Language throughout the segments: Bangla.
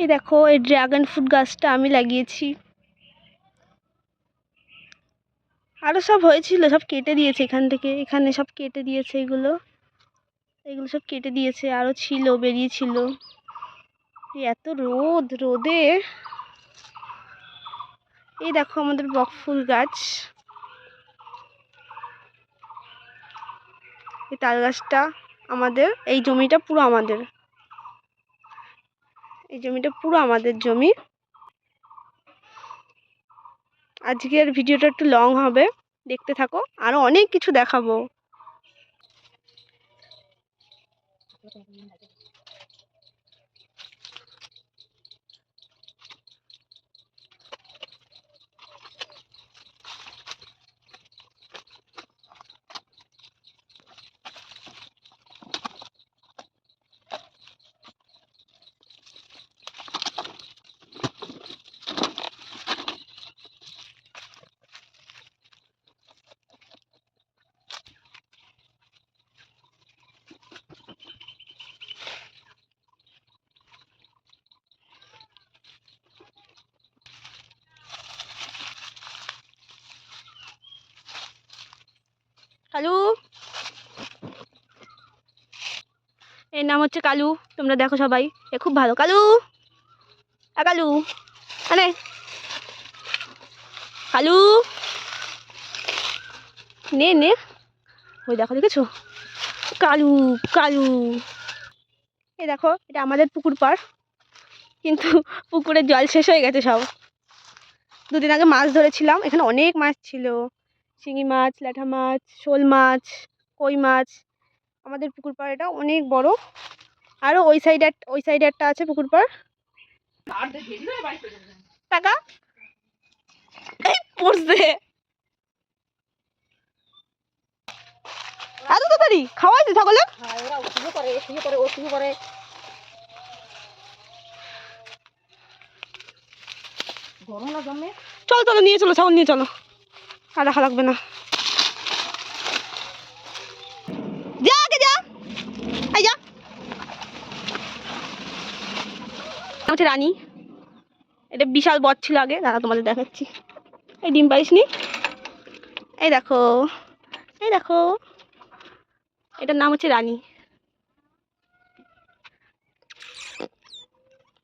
এই দেখো, এই ড্রাগন ফ্রুট গাছটা আমি লাগিয়েছি। আরও সব হয়েছিল, সব কেটে দিয়েছে এখান থেকে। এখানে সব কেটে দিয়েছে এগুলো। এগুলো সব কেটে দিয়েছে আরও ছিল, বেরিয়েছিল। এত রোদ, রোদে। এই দেখো আমাদের বকফুল গাছ। এই তাল গাছটা আমাদের, এই জমিটা পুরো আমাদের। এই জমিটা পুরো আমাদের জমি। আজকের ভিডিওটা একটু লং হবে, দেখতে থাকো। আরও অনেক কিছু দেখাবো। কালু? এর নাম হচ্ছে কালু, তোমরা দেখো সবাই। এ খুব ভালো। কালু? আ, কালু। আরে। কালু? নে নে। ওই দেখো, দেখেছ? কালু কালু। এই দেখো, এটা আমাদের পুকুর পাড়। কিন্তু পুকুরের জল শেষ হয়ে গেছে সব। দুদিন আগে মাছ ধরেছিলাম, এখানে অনেক মাছ ছিল। শিঙি মাছ ল্যাঠা মাছ শোল মাছ কই মাছ। আমাদের পুকুর পাড়টা অনেক বড়। আরও ওই সাইডে ওই সাইডে একটা আছে পুকুর পাড়। টাকা? পড়ছে। এত তাড়াতাড়ি? খাওয়াইছে ছাগলে? চলো চলো নিয়ে চলো ছাগল নিয়ে চলো। আর রাখা লাগবে না। যা যা। এই যা। হচ্ছে রানী। এটা বিশাল বট ছিল আগে। দাদা তোমাদের দেখাচ্ছি। এই ডিম পাইস নি? এই দেখো। এই দেখো। এটার নাম হচ্ছে রানী।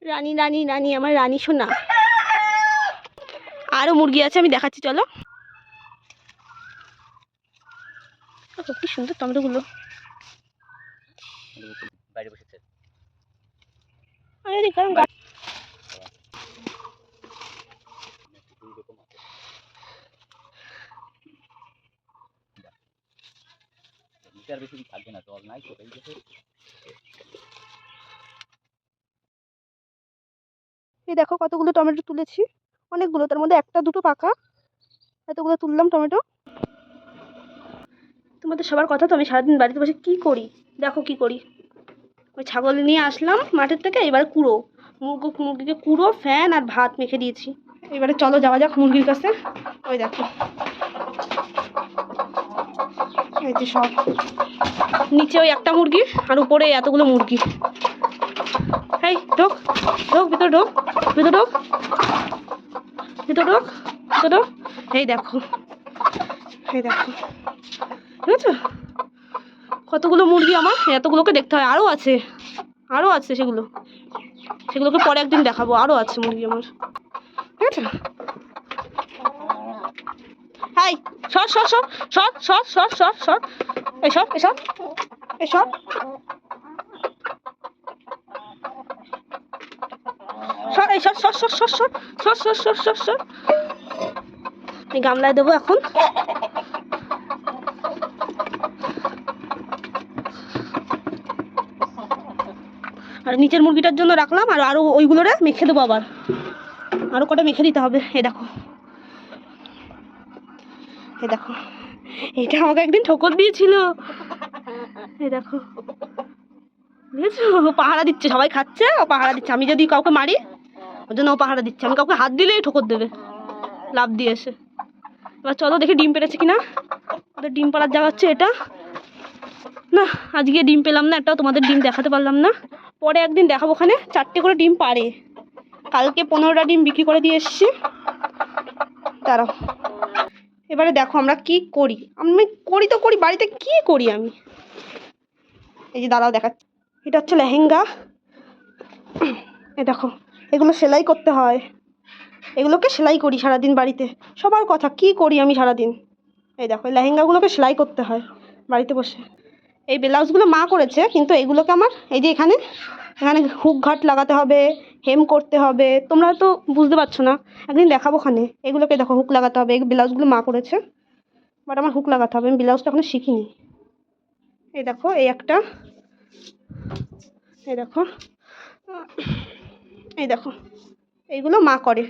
রানী রানী রানী, আমার রানী সোনা। আরও মুরগি আছে, আমি দেখাচ্ছি, চলো। দেখো, কি সুন্দর টমেটোগুলো। বাইরে বসেছে। আরে কারণ আর বেশি থাকবে না জল নাই এই দেখো কতগুলো টমেটো তুলেছি। অনেকগুলো তার মধ্যে একটা দুটো পাকা। এতগুলো তুললাম টমেটো। তোমাদের সবার কথা তো আমি সারাদিন বাড়িতে বসে কি করি? দেখো কি করি। ওই ছাগল নিয়ে আসলাম মাঠের থেকে, এবারে কুড়ো। মুরগো, মুরগিকে কুড়ো, ফ্যান আর ভাত মেখে দিয়েছি। এবারে চলো যাওয়া যাক মুরগির কাছে। ওই দেখো। এই যে সব। নিচে ওই একটা মুরগি আর উপরে এতগুলো মুরগি। এই ঢোক ঢোক, ভিতর ঢোক ভিতর ঢোক ভিতর ঢোক ভিতর ঢোক। এই দেখো। এই দেখো। ঠিক কতগুলো মুরগি আমার এতগুলোকে দেখতে হয় আরও আছে আরও আছে সেগুলো সেগুলোকে পরে একদিন দেখাবো আরও আছে মুরগি আমার হাই সর সর সর সর সর সর সর সর এসব এসব এসব সর সর সর সর সর সর সর সর সর সর এই গামলায় দেবো এখন আর নিচের মুরগিটার জন্য রাখলাম, আর আরও ওইগুলোরে মেখে দেবো আবার। আরও কটা মেখে দিতে হবে এ দেখো। এ দেখো। এটা আমাকে একদিন ঠোকর দিয়েছিল। এই দেখো। বুঝেছ? পাহারা দিচ্ছে, সবাই খাচ্ছে, ও পাহারা দিচ্ছে। আমি যদি কাউকে মারি, ওর জন্য ও পাহারা দিচ্ছে। আমি কাউকে হাত দিলেই ঠোকর দেবে। লাভ দিয়ে এসে। এবার চলো দেখি ডিম পেরেছে কিনা। ওদের ডিম পাড়ার জায়গা হচ্ছে এটা। না, আজকে ডিম পেলাম না, একটাও তোমাদের ডিম দেখাতে পারলাম না। পরে একদিন দেখাবো ওখানে। চারটে করে ডিম পারে কালকে পনেরোটা ডিম বিক্রি করে দিয়ে এসছি। দাঁড়াও। এবারে দেখো আমরা কি করি। আমি করি তো করি, বাড়িতে কি করি আমি? এই যে দাদাও দেখাচ্ছি। এটা হচ্ছে লেহেঙ্গা। এ দেখো, এগুলো সেলাই করতে হয়। এগুলোকে সেলাই করি সারাদিন বাড়িতে। সবার কথা, কি করি আমি সারাদিন? এই দেখো, লেহেঙ্গাগুলোকে সেলাই করতে হয় বাড়িতে বসে। এই ব্লাউজগুলো মা করেছে, কিন্তু এগুলোকে আমার এই যে এখানে এখানে হুক ঘাট লাগাতে হবে, হেম করতে হবে, তোমরা তো বুঝতে পারছ না। একদিন দেখাবো ওখানে, এগুলোকে দেখো, হুক লাগাতে হবে, এই ব্লাউজগুলো মা করেছে। বাট আমার হুক লাগাতে হবে, আমি ব্লাউজটা এখনও শিখিনি। এই দেখো, এই একটা, এই দেখো এই দেখো, এইগুলো মা করে।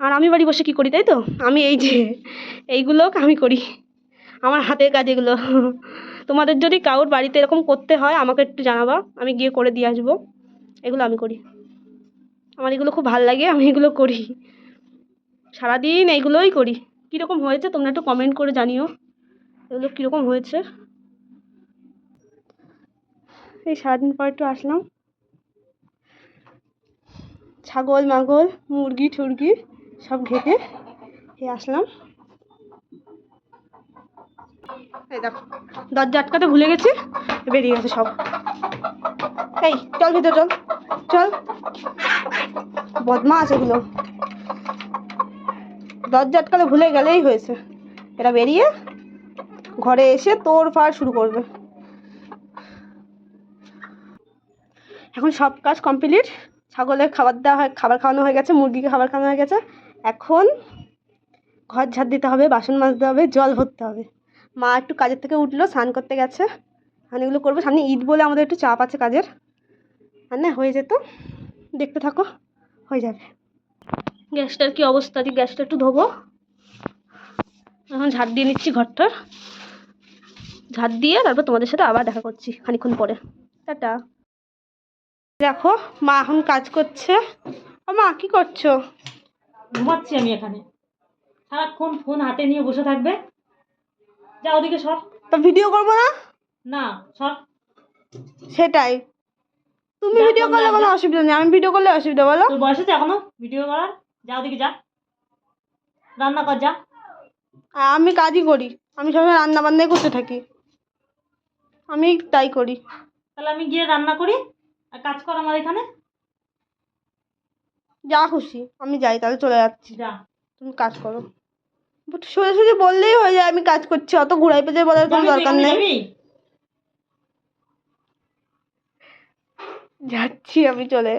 আর আমি বাড়ি বসে কী করি, তাই তো? আমি এই যে, এইগুলো আমি করি। আমার হাতের কাজ এগুলো। তোমাদের যদি কারোর বাড়িতে এরকম করতে হয়, আমাকে একটু জানাবা। আমি গিয়ে করে দিয়ে আসব। এগুলো আমি করি। আমার এগুলো খুব ভালো লাগে, আমি এগুলো করি। সারাদিন এইগুলোই করি। কীরকম হয়েছে তোমরা একটু কমেন্ট করে জানিও। এগুলো কীরকম হয়েছে? এই সারাদিন পর একটু আসলাম। ছাগল, মাগল, মুরগি টুরগি সব ঘেটে এই আসলাম। দরজা আটকাতে ভুলে গেছি, বেরিয়ে গেছে সব। এই, চল ভিতর চল চল। আছে এগুলো। দরজা আটকাতে ভুলে গেলেই হয়েছে। এরা বেরিয়ে ঘরে এসে তোর ফাড় শুরু করবে। এখন সব কাজ কমপ্লিট। ছাগলের খাবার দেওয়া হয়, খাবার খাওয়ানো হয়ে গেছে, মুরগিকে খাবার খাওয়ানো হয়ে গেছে। এখন ঘর ঝাড় দিতে হবে, বাসন মাজতে হবে, জল ভরতে হবে। মা একটু কাজের থেকে উঠল, স্নান করতে গেছে। এখন এগুলো করব। সামনে ঈদ বলে আমাদের একটু চাপ আছে কাজের। আর না, হয়ে যেত। দেখতে থাকো, হয়ে যাবে। গ্যাসটার কি অবস্থা? দিয়ে গ্যাসটা একটু ধোবো। এখন ঝাড় দিয়ে নিচ্ছি ঘরটার। ঝাড় দিয়ে তারপর তোমাদের সাথে আবার দেখা করছি খানিক্ষণ পরে। টাটা। দেখো, মা এখন কাজ করছে। ও মা, কি করছ? ঘুমাচ্ছি আমি এখানে। সারাক্ষণ ফোন হাতে নিয়ে বসে থাকবে। যা ওদিকে সর। তো ভিডিও করব না? না সর। সেটাই। তুমি ভিডিও করলে কোনো অসুবিধা নেই। আমি ভিডিও করলে অসুবিধা বলো। তোর বয়স আছে এখনও? ভিডিও করার? যা ওদিকে যা। রান্না কর যা। আমি কাজই করি। আমি সবসময় রান্না বান্নাই করতে থাকি। আমি তাই করি। তাহলে আমি গিয়ে রান্না করি আর কাজ কর আমার এখানে। যা খুশি আমি যাই তাহলে চলে যাচ্ছি। যা। তুমি কাজ করো। সোজাসুজি বললেই হয়ে যায় আমি কাজ করছি অত ঘুরাই পেঁচে বলার কোনো দরকার নেই। যাচ্ছি আমি চলে।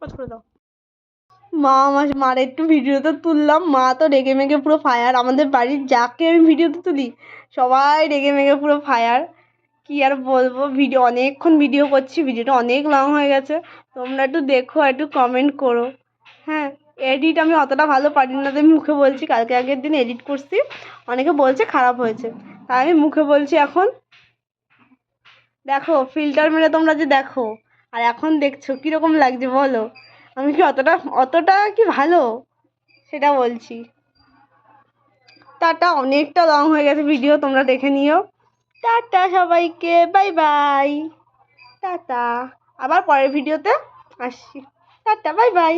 করে দাও। মা আমার মার একটু ভিডিওতে তুললাম। মা তো রেগে মেগে পুরো ফায়ার আমাদের বাড়ির যাকে আমি ভিডিওতে তুলি, সবাই রেগে মেগে পুরো ফায়ার কি আর বলব? ভিডিও অনেকক্ষণ ভিডিও করছি ভিডিওটা অনেক লং হয়ে গেছে। তোমরা একটু দেখো একটু কমেন্ট করো। হ্যাঁ এডিট আমি অতটা ভালো পারি না, তাই মুখে বলছি। কালকে আগের দিন এডিট করছি। অনেকে বলছে খারাপ হয়েছে। তাই আমি মুখে বলছি এখন। দেখো ফিল্টার মেরে তোমরা যে দেখো। আর এখন দেখছ, কীরকম লাগছে বলো? আমি কি অতটা অতটা কি ভালো? সেটা বলছি। টাটা, অনেকটা লং হয়ে গেছে ভিডিও তোমরা দেখে নিও। টাটা সবাইকে বাই বাই টাটা। আবার পরের ভিডিওতে আসছি। Tata bye bye